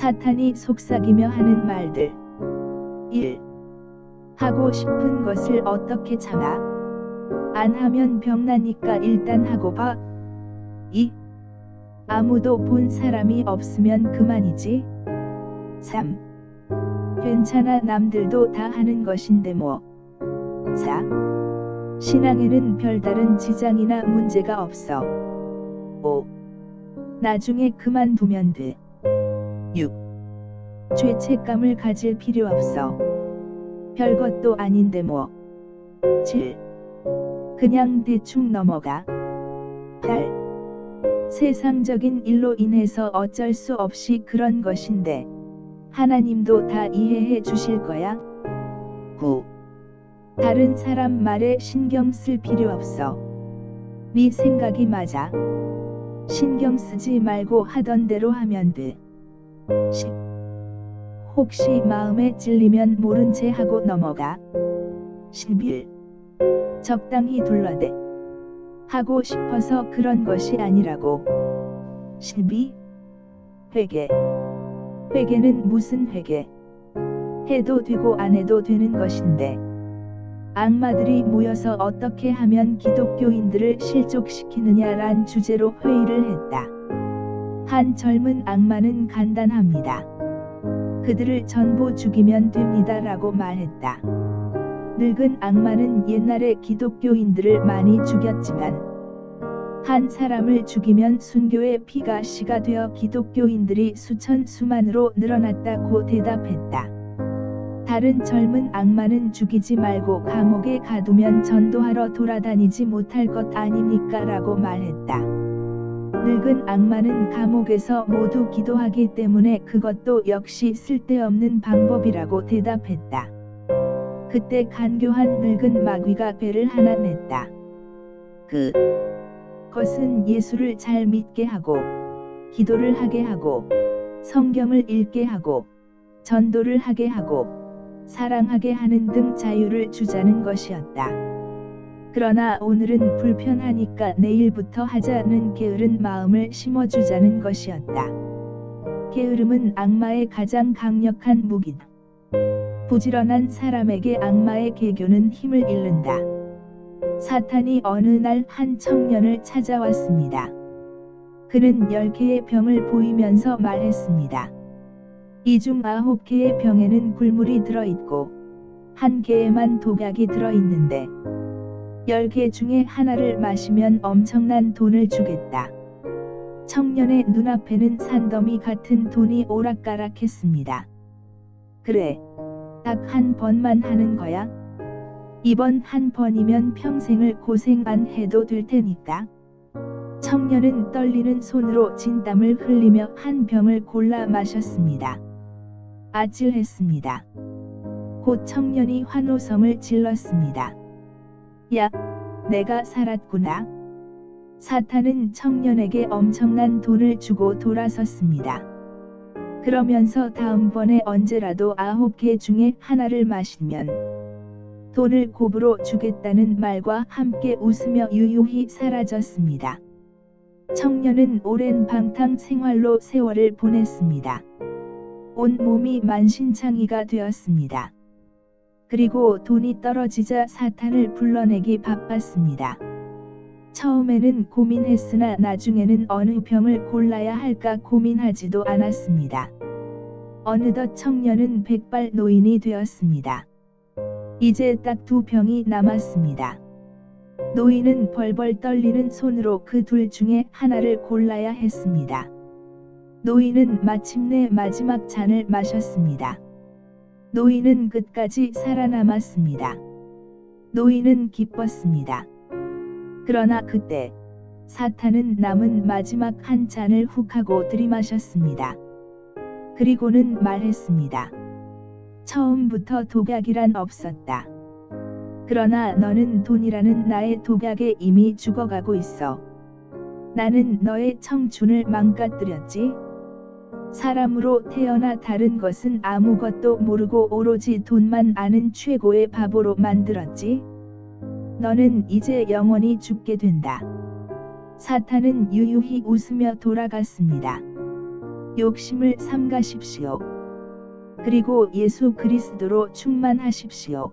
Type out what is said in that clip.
사탄이 속삭이며 하는 말들 1. 하고 싶은 것을 어떻게 참아? 안 하면 병나니까 일단 하고 봐. 2. 아무도 본 사람이 없으면 그만이지. 3. 괜찮아 남들도 다 하는 것인데 뭐. 4. 신앙에는 별다른 지장이나 문제가 없어. 5. 나중에 그만두면 돼. 6. 죄책감을 가질 필요 없어. 별것도 아닌데 뭐. 7. 그냥 대충 넘어가. 8. 세상적인 일로 인해서 어쩔 수 없이 그런 것인데 하나님도 다 이해해 주실 거야. 9. 다른 사람 말에 신경 쓸 필요 없어. 네 생각이 맞아. 신경 쓰지 말고 하던 대로 하면 돼. 10. 혹시 마음에 찔리면 모른 채 하고 넘어가. 11. 적당히 둘러대. 하고 싶어서 그런 것이 아니라고. 12. 회개. 회개는 무슨 회개? 해도 되고 안 해도 되는 것인데. 악마들이 모여서 어떻게 하면 기독교인들을 실족시키느냐란 주제로 회의를 했다. 한 젊은 악마는 간단합니다. 그들을 전부 죽이면 됩니다 라고 말했다. 늙은 악마는 옛날에 기독교인들을 많이 죽였지만 한 사람을 죽이면 순교의 피가 씨가 되어 기독교인들이 수천 수만으로 늘어났다고 대답했다. 다른 젊은 악마는 죽이지 말고 감옥에 가두면 전도하러 돌아다니지 못할 것 아닙니까? 라고 말했다. 늙은 악마는 감옥에서 모두 기도하기 때문에 그것도 역시 쓸데없는 방법이라고 대답했다. 그때 간교한 늙은 마귀가 배를 하나 냈다. 그 것은 예수를 잘 믿게 하고 기도를 하게 하고 성경을 읽게 하고 전도를 하게 하고 사랑하게 하는 등 자유를 주자는 것이었다. 그러나 오늘은 불편하니까 내일부터 하자는 게으른 마음을 심어주자는 것이었다. 게으름은 악마의 가장 강력한 무기다. 부지런한 사람에게 악마의 개교는 힘을 잃는다. 사탄이 어느 날 한 청년을 찾아왔습니다. 그는 열 개의 병을 보이면서 말했습니다. 이 중 아홉 개의 병에는 굴물이 들어있고 한 개에만 독약이 들어있는데 열개 중에 하나를 마시면 엄청난 돈을 주겠다. 청년의 눈앞에는 산더미 같은 돈이 오락가락했습니다. 그래. 딱 한 번만 하는 거야? 이번 한 번이면 평생을 고생 안 해도 될 테니까. 청년은 떨리는 손으로 진땀을 흘리며 한 병을 골라 마셨습니다. 아찔했습니다. 곧 청년이 환호성을 질렀습니다. 야, 내가 살았구나. 사탄은 청년에게 엄청난 돈을 주고 돌아섰습니다. 그러면서 다음번에 언제라도 아홉 개 중에 하나를 마시면 돈을 곱으로 주겠다는 말과 함께 웃으며 유유히 사라졌습니다. 청년은 오랜 방탕 생활로 세월을 보냈습니다. 온 몸이 만신창이가 되었습니다. 그리고 돈이 떨어지자 사탄을 불러내기 바빴습니다. 처음에는 고민했으나 나중에는 어느 병을 골라야 할까 고민하지도 않았습니다. 어느덧 청년은 백발 노인이 되었습니다. 이제 딱 두 병이 남았습니다. 노인은 벌벌 떨리는 손으로 그 둘 중에 하나를 골라야 했습니다. 노인은 마침내 마지막 잔을 마셨습니다. 노인은 끝까지 살아남았습니다. 노인은 기뻤습니다. 그러나 그때 사탄은 남은 마지막 한 잔을 훅 하고 들이마셨습니다. 그리고는 말했습니다. 처음부터 독약이란 없었다. 그러나 너는 돈이라는 나의 독약에 이미 죽어가고 있어. 나는 너의 청춘을 망가뜨렸지. 사람으로 태어나 다른 것은 아무것도 모르고 오로지 돈만 아는 최고의 바보로 만들었지. 너는 이제 영원히 죽게 된다. 사탄은 유유히 웃으며 돌아갔습니다. 욕심을 삼가십시오. 그리고 예수 그리스도로 충만하십시오.